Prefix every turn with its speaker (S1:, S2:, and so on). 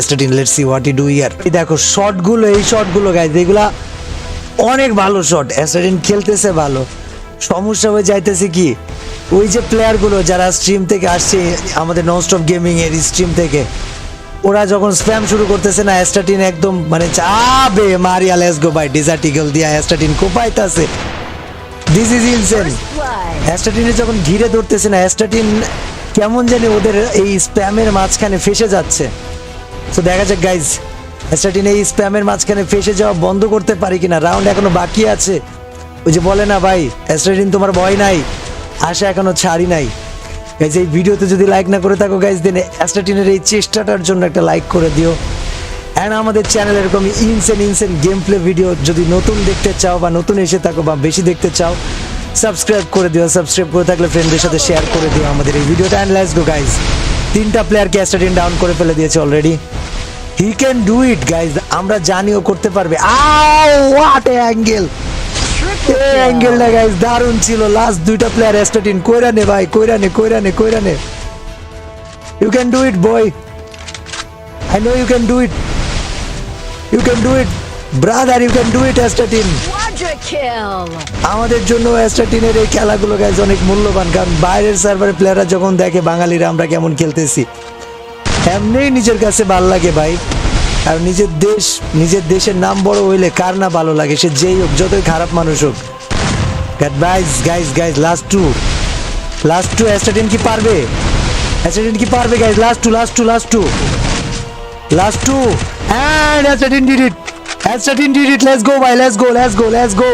S1: Astatine let's see what do ইয়ার এই দেখো শটগুলো এই শটগুলো অনেক ভালো শট খেলতেছে ভালো। সমস্যা হয়ে যাইতেছে কি? ওই যে প্লেয়ারগুলো যারা স্ট্রিম থেকে আসছে, আমাদের গেমিং এর স্ট্রিম থেকে, ওরা যখন স্প্যাম শুরু করতেছে না অ্যাস্টাটিন একদম মানে চাবে মারিয়া লেস গো বাই ডিজার্টিকেল দিয়া অ্যাস্টাটিন কোপাইতাছে। দিস ইজ অ্যাস্টাটিনে যখন ঘিরে ধরতেছে না অ্যাস্টাটিন কেমন জানি ওদের এই স্প্যামের মাঝখানে ফেসে যাচ্ছে। তো দেখা যাক গাইজ স্টার্টিন এই স্প্যামের মাঝখানে ফেসে যাওয়া বন্ধ করতে পারি কিনা? রাউন্ড এখনও বাকি আছে। ওই যে বলে না ভাই স্টার্টিন তোমার ভয় নাই, আশা এখনও ছাড়ি নাই। গাইজ এই ভিডিওতে যদি লাইক না করে থাকো গাইজ দেন অ্যাস্টাটিনের এই চেষ্টাটার জন্য একটা লাইক করে দিও। অ্যান্ড আমাদের চ্যানেল এরকম insane insane game play video যদি নতুন দেখতে চাও বা নতুন এসে থাকো বা বেশি দেখতে চাও সাবস্ক্রাইব করে দিও। সাবস্ক্রাইব করে থাকলে ফ্রেন্ডদের সাথে শেয়ার করে দিও আমাদের এই ভিডিওটা অ্যান্ড লেটস গো গাইজ তিনটা প্লেয়ারকে অ্যাস্টাটিন ডাউন করে ফেলে দিয়েছে already he can do it guys আমরা জানিও করতে পারবে। আও হোয়াট এ অ্যাঙ্গেল এই অ্যাঙ্গেলটা গাইজ দারুণ ছিল। লাস্ট দুইটা প্লেয়ার অ্যাস্টাটিন কইরা নে ভাই কইরা নে কইরা নে কইরা নে। You can do it boy I know you can do it you can do it brother you can do it Astatine আমাদের জন্য অ্যাস্টাটিনের এই খেলাগুলো গাইজ অনেক মূল্যবান। কারণ বাইরের সার্ভারের প্লেয়াররা যখন দেখে বাঙালিরা আমরা কেমন খেলতেছি এমনিই নিজের কাছে ভালো লাগে ভাই। আর নিজের দেশ, নিজের দেশের নাম বড় হইলে কার না ভালো লাগে? সে যেই হোক, যতই খারাপ মানুষ হোক। Guys guys guys last two last two astatine কি পারবে? অ্যাস্টাটিন কি পারবে guys last two last two last two last two and astatine did it astatine did it let's go ভাই let's go let's go let's go